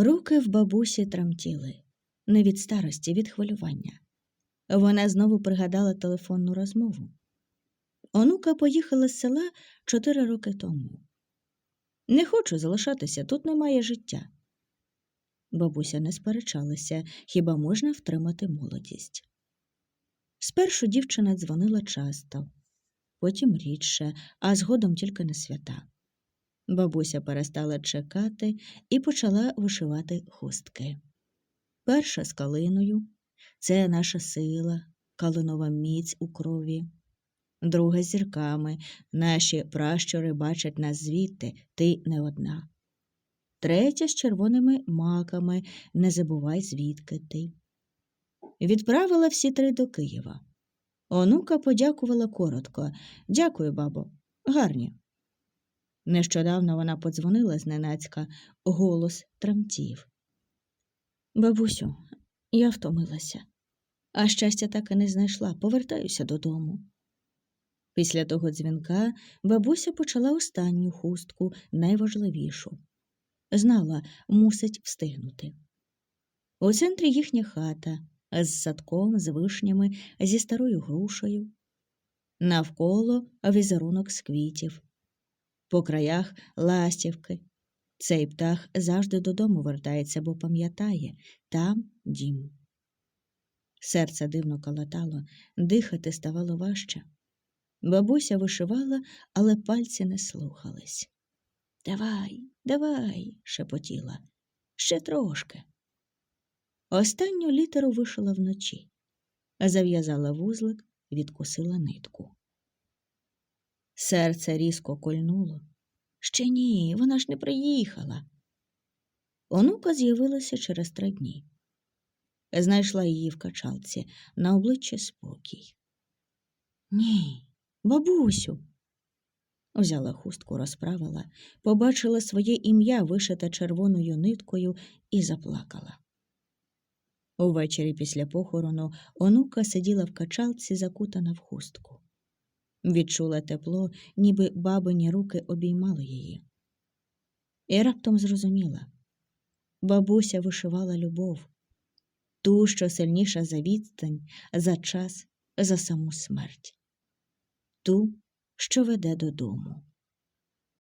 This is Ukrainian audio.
Руки в бабусі тремтіли, не від старості, від хвилювання. Вона знову пригадала телефонну розмову. Онука поїхала з села чотири роки тому. Не хочу залишатися, тут немає життя. Бабуся не сперечалася, хіба можна втримати молодість. Спершу дівчина дзвонила часто, потім рідше, а згодом тільки на свята. Бабуся перестала чекати і почала вишивати хустки. Перша з калиною це наша сила, калинова міць у крові. Друга з зірками, наші пращури бачать нас звідти, ти не одна. Третя з червоними маками, не забувай, звідки ти. Відправила всі три до Києва. Онука подякувала коротко. Дякую, бабо, гарні. Нещодавно вона подзвонила зненацька, голос тремтів. Бабусю, я втомилася, а щастя так і не знайшла, повертаюся додому. Після того дзвінка бабуся почала останню хустку, найважливішу. Знала, мусить встигнути. У центрі їхня хата з садком, з вишнями, зі старою грушею. Навколо візерунок з квітів, по краях ластівки. Цей птах завжди додому вертається, бо пам'ятає там дім. Серце дивно калатало, дихати ставало важче. Бабуся вишивала, але пальці не слухались. Давай, давай, шепотіла, ще трошки. Останню літеру вишила вночі, зав'язала вузлик, відкусила нитку. Серце різко кольнуло. Ще ні, вона ж не приїхала. Онука з'явилася через три дні. Знайшла її в качалці на обличчі спокій. Ні, бабусю. Взяла хустку, розправила, побачила своє ім'я, вишите червоною ниткою, і заплакала. Увечері після похорону онука сиділа в качалці, закутана в хустку. Відчула тепло, ніби бабині руки обіймали її. І раптом зрозуміла бабуся вишивала любов, ту, що сильніша за відстань, за час, за саму смерть, ту, що веде додому.